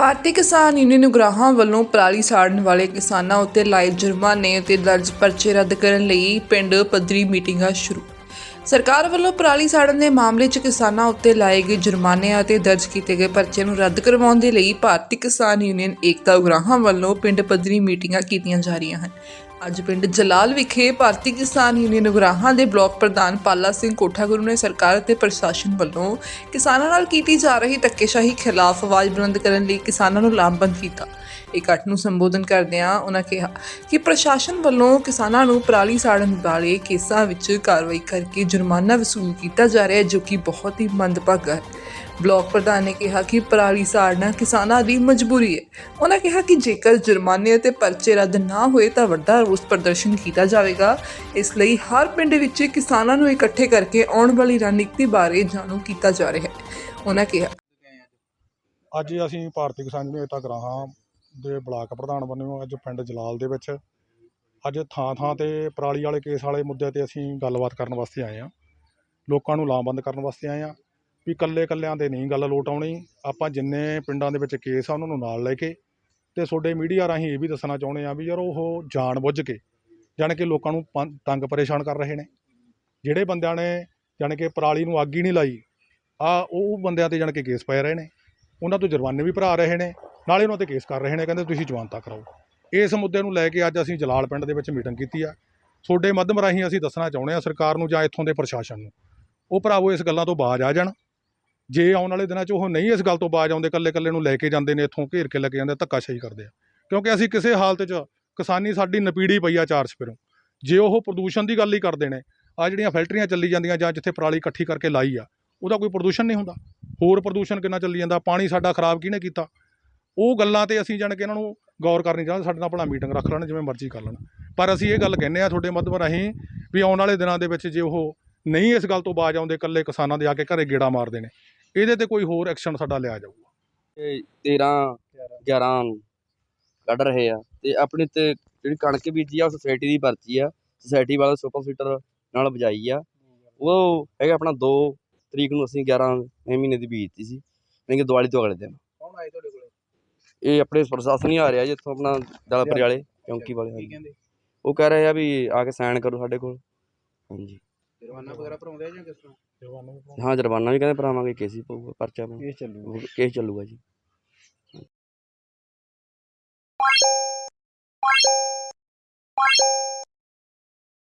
ਭਾਰਤੀ ਕਿਸਾਨ ਯੂਨੀਅਨ ਉਗਰਾਹਾਂ ਵੱਲੋਂ ਪਰਾਲੀ ਸਾੜਨ ਵਾਲੇ ਕਿਸਾਨਾਂ ਉੱਤੇ ਲਾਏ ਜੁਰਮਾਨੇ ਅਤੇ ਦਰਜ ਪਰਚੇ ਰੱਦ ਕਰਨ ਲਈ ਪਿੰਡ ਪੱਧਰੀ ਮੀਟਿੰਗਾਂ ਸ਼ੁਰੂ। ਸਰਕਾਰ ਵੱਲੋਂ ਪਰਾਲੀ ਸਾੜਨ ਦੇ ਮਾਮਲੇ 'ਚ ਕਿਸਾਨਾਂ ਉੱਤੇ ਲਾਏ ਗਏ ਜੁਰਮਾਨੇ ਅਤੇ ਦਰਜ ਕੀਤੇ ਗਏ ਪਰਚੇ ਨੂੰ ਰੱਦ ਕਰਵਾਉਣ ਦੇ ਲਈ ਭਾਰਤੀ ਕਿਸਾਨ ਯੂਨੀਅਨ ਏਕਤਾ ਉਗਰਾਹਾਂ ਵੱਲੋਂ ਪਿੰਡ ਪੱਧਰੀ ਮੀਟਿੰਗਾਂ ਕੀਤੀਆਂ ਜਾ ਰਹੀਆਂ ਹਨ। ਅੱਜ ਪਿੰਡ ਜਲਾਲ ਵਿਖੇ ਭਾਰਤੀ ਕਿਸਾਨ ਯੂਨੀਅਨ ਉਗਰਾਹਾਂ ਦੇ ਬਲਾਕ ਪ੍ਰਧਾਨ ਪਾਲਾ ਸਿੰਘ ਕੋਠਾਗੁਰੂ ਨੇ ਸਰਕਾਰ ਅਤੇ ਪ੍ਰਸ਼ਾਸਨ ਵੱਲੋਂ ਕਿਸਾਨਾਂ ਨਾਲ ਕੀਤੀ ਜਾ ਰਹੀ ਧੱਕੇਸ਼ਾਹੀ ਖਿਲਾਫ ਆਵਾਜ਼ ਬੁਲੰਦ ਕਰਨ ਲਈ ਕਿਸਾਨਾਂ ਨੂੰ ਲਾਮਬੰਦ ਕੀਤਾ। ਇਕੱਠ ਨੂੰ ਸੰਬੋਧਨ ਕਰਦਿਆਂ ਉਹਨਾਂ ਕਿਹਾ ਕਿ ਪ੍ਰਸ਼ਾਸਨ ਵੱਲੋਂ ਕਿਸਾਨਾਂ ਨੂੰ ਪਰਾਲੀ ਸਾੜਨ ਵਾਲੇ ਕੇਸਾਂ ਵਿੱਚ ਕਾਰਵਾਈ ਕਰਕੇ ਜੁਰਮਾਨਾ ਵਸੂਲ ਕੀਤਾ ਜਾ ਰਿਹਾ ਹੈ, ਜੋ ਕਿ ਬਹੁਤ ਹੀ ਮੰਦਭਾਗਾ ਹੈ। ਬਲਾਕ ਪ੍ਰਧਾਨ ਨੇ ਕਿਹਾ ਕਿ ਪਰਾਲੀ ਸਾੜਨਾ ਕਿਸਾਨਾਂ ਦੀ ਮਜਬੂਰੀ ਹੈ। ਉਹਨਾਂ ਕਿਹਾ ਕਿ ਜੇਕਰ ਜੁਰਮਾਨੇ ਅਤੇ ਪਰਚੇ ਰੱਦ ਨਾ ਹੋਏ ਤਾਂ ਵੱਡਾ ਰੋਸ ਪ੍ਰਦਰਸ਼ਨ ਕੀਤਾ ਜਾਵੇਗਾ। ਇਸ ਲਈ ਹਰ ਪਿੰਡ ਵਿੱਚ ਕਿਸਾਨਾਂ ਨੂੰ ਇਕੱਠੇ ਕਰਕੇ ਆਉਣ ਵਾਲੀ ਰਣਨੀਤੀ ਬਾਰੇ ਜਾਣੂ ਕੀਤਾ ਜਾ ਰਿਹਾ ਹੈ। ਉਹਨਾਂ ਕਿਹਾ ਅੱਜ ਅਸੀਂ ਭਾਰਤੀ ਕਿਸਾਨ ਯੂਨੀਅਨ ਗਰਾਹਾਂ ਦੇ ਬਲਾਕ ਪ੍ਰਧਾਨ ਬਣੇ ਅੱਜ ਪਿੰਡ ਜਲਾਲ ਦੇ ਵਿੱਚ। ਅੱਜ ਥਾਂ ਥਾਂ ਤੇ ਪਰਾਲੀ ਵਾਲੇ ਕੇਸ ਵਾਲੇ ਮੁੱਦੇ ਤੇ ਅਸੀਂ ਗੱਲਬਾਤ ਕਰਨ ਵਾਸਤੇ ਆਏ ਹਾਂ। ਲੋਕਾਂ ਨੂੰ ਲਾਮਬੰਦ ਕਰਨ ਵਾਸਤੇ ਆਏ ਹਾਂ। ਵੀ ਇਕੱਲੇ ਇਕੱਲਿਆਂ ਦੇ ਨਹੀਂ ਗੱਲ ਲੋਟ ਆਉਣੀ। ਆਪਾਂ ਜਿੰਨੇ ਪਿੰਡਾਂ ਦੇ ਵਿੱਚ ਕੇਸ ਆ, ਉਹਨਾਂ ਨੂੰ ਨਾਲ ਲੈ ਕੇ ਤੇ ਤੁਹਾਡੇ ਮੀਡੀਆ ਰਾਹੀਂ ਇਹ ਵੀ ਦੱਸਣਾ ਚਾਹੁੰਦੇ ਆ ਵੀ ਯਾਰ ਉਹ ਜਾਣ ਬੁੱਝ ਕੇ, ਜਾਣੀ ਕਿ ਲੋਕਾਂ ਨੂੰ ਪੰ- ਤੰਗ ਪਰੇਸ਼ਾਨ ਕਰ ਰਹੇ ਨੇ। ਜਿਹੜੇ ਬੰਦਿਆਂ ਨੇ ਜਾਣੀ ਕਿ ਪਰਾਲੀ ਨੂੰ ਅੱਗ ਹੀ ਨਹੀਂ ਲਾਈ, ਆ ਉਹ ਬੰਦਿਆਂ ਤੇ ਜਾਣੀ ਕਿ ਕੇਸ ਪੈ ਰਹੇ ਨੇ। ਉਹਨਾਂ ਤੋਂ ਜੁਰਮਾਨੇ ਵੀ ਭਰਾ ਰਹੇ ਨੇ, ਨਾਲੇ ਉਹਨਾਂ ਤੇ ਕੇਸ ਕਰ ਰਹੇ ਨੇ, ਕਹਿੰਦੇ ਤੁਸੀਂ ਜਵਾਨਤਾ ਕਰਾਓ ਇਸ ਮੁੱਦੇ ਨੂੰ ਲੈ ਕੇ ਅੱਜ ਅਸੀਂ ਜਲਾਲ ਪਿੰਡ ਦੇ ਵਿੱਚ ਮੀਟਿੰਗ ਕੀਤੀ ਆ। ਤੁਹਾਡੇ ਮਾਧਿਅਮ ਰਾਹੀਂ ਅਸੀਂ ਦੱਸਣਾ ਚਾਹੁੰਦੇ ਆ ਸਰਕਾਰ ਨੂੰ ਜਾਂ ਇੱਥੋਂ ਦੇ ਪ੍ਰਸ਼ਾਸਨ ਨੂੰ। ਉਹ ਭਰਾਵੋ, ਇਸ ਗੱਲਾਂ ਤੋਂ ਬਾਜ਼ ਆ ਜਾਣ। ਜੇ ਆਉਣ ਵਾਲੇ ਦਿਨਾਂ 'ਚ ਉਹ ਨਹੀਂ ਇਸ ਗੱਲ ਤੋਂ ਬਾਜ਼ ਆਉਂਦੇ, ਇਕੱਲੇ ਇਕੱਲੇ ਨੂੰ ਲੈ ਕੇ ਜਾਂਦੇ ਨੇ, ਇੱਥੋਂ ਘੇਰ ਕੇ ਲੈ ਕੇ ਜਾਂਦੇ, ਧੱਕਾਸ਼ਾਹੀ ਕਰਦੇ ਆ। ਕਿਉਂਕਿ ਅਸੀਂ ਕਿਸੇ ਹਾਲਤ 'ਚ, ਕਿਸਾਨੀ ਸਾਡੀ ਨਪੀੜੀ ਪਈ ਆ ਚਾਰ ਸਪਿਰੋਂ। ਜੇ ਉਹ ਪ੍ਰਦੂਸ਼ਣ ਦੀ ਗੱਲ ਹੀ ਕਰਦੇ ਨੇ ਆ ਜਿਹੜੀਆਂ ਫੈਕਟਰੀਆਂ ਚੱਲੀ ਜਾਂਦੀਆਂ ਜਾਂ ਜਿੱਥੇ ਪਰਾਲੀ ਇਕੱਠੀ ਕਰਕੇ ਲਾਈ ਆ, ਉਹਦਾ ਕੋਈ ਪ੍ਰਦੂਸ਼ਣ ਨਹੀਂ ਹੁੰਦਾ। ਹੋਰ ਪ੍ਰਦੂਸ਼ਣ ਕਿੰਨਾ ਚੱਲੀ ਜਾਂਦਾ? ਪਾਣੀ ਸਾਡਾ ਖਰਾਬ ਕਿਹਨੇ ਕੀਤਾ? ਉਹ ਗੱਲਾਂ ਤੇ ਅਸੀਂ ਜਾਣ ਕੇ ਇਹਨਾਂ ਨੂੰ ਗੌਰ ਕਰਨੀ ਚਾਹੁੰਦੇ, ਸਾਡੇ ਨਾਲ ਆਪਣਾ ਮੀਟਿੰਗ ਰੱਖ ਲੈਣ, ਜਿਵੇਂ ਮਰਜ਼ੀ ਕਰ ਲੈਣ। ਪਰ ਅਸੀਂ ਇਹ ਗੱਲ ਕਹਿੰਦੇ ਆ ਤੁਹਾਡੇ ਮੱਧਮ ਰਾਹੀਂ ਵੀ ਆਉਣ ਵਾਲੇ ਦਿਨਾਂ ਦੇ ਵਿੱਚ ਜੇ ਉਹ ਨਹੀਂ ਇਸ ਗੱਲ ਤੋਂ ਬਾਜ਼ ਆਉਂਦੇ, ਇਕੱਲੇ ਕਿਸਾਨਾਂ ਦੇ ਆ ਕੇ ਘਰੇ ਗੇੜਾ ਮਾਰਦੇ ਨੇ। ਇਹਦੇ ਤੇ ਕੋਈ ਹੋਰ ਐਕਸ਼ਨ ਸਾਡਾ ਲਿਆ ਜਾਊਗਾ। ਇਹ 13 11 ਕੱਢ ਰਹੇ ਆ ਤੇ ਆਪਣੀ ਤੇ ਜਿਹੜੀ ਕਣਕ ਬੀਜੀ ਆ ਉਹ ਸੋਸਾਇਟੀ ਦੀ ਪਰਚੀ ਆ। ਸੋਸਾਇਟੀ ਵਾਲਾ ਸੁਪਰ ਸੀਟਰ ਨਾਲ ਬਜਾਈ ਆ। ਉਹ ਹੈਗਾ ਆਪਣਾ 2 ਤਰੀਕ ਨੂੰ ਅਸੀਂ 11 ਮਹੀਨੇ ਦੀ ਬੀਜਤੀ ਸੀ। ਯਾਨੀ ਕਿ ਦੀਵਾਲੀ ਤੋਂ ਅਗਲੇ ਦਿਨ। ਕੌਣ ਆਏ ਤੁਹਾਡੇ ਕੋਲੇ? ਇਹ ਆਪਣੇ ਪ੍ਰਸ਼ਾਸਨ ਹੀ ਆ ਰਿਹਾ ਜੀ ਇੱਥੋਂ ਆਪਣਾ ਦਲਪੁਰ ਵਾਲੇ ਚੌਂਕੀ ਵਾਲੇ ਕੀ ਹਾਂਜੀ। ਕਹਿੰਦੇ? ਉਹ ਕਹਿ ਰਹੇ ਆ ਵੀ ਆ ਕੇ ਸਾਈਨ ਕਰੋ ਸਾਡੇ ਕੋਲ। ਹਾਂਜੀ। ਜੁਰਮਾਨਾ ਵਗੈਰਾ ਭਰਾਉਂਦੇ ਆ ਜਾਂ ਕਿਸ ਤਰ੍ਹਾਂ? ਹਾਂ ਜੁਰਮਾਨਾ ਵੀ ਕਹਿੰਦੇ ਭਰਾਵਾਂਗੇ ਕੇਸ ਹੀ ਪਊਗਾ ਪਰਚਾ ਪਊ ਇਹ ਚੱਲੂ ਕੇਸ ਚੱਲੂਗਾ ਜੀ।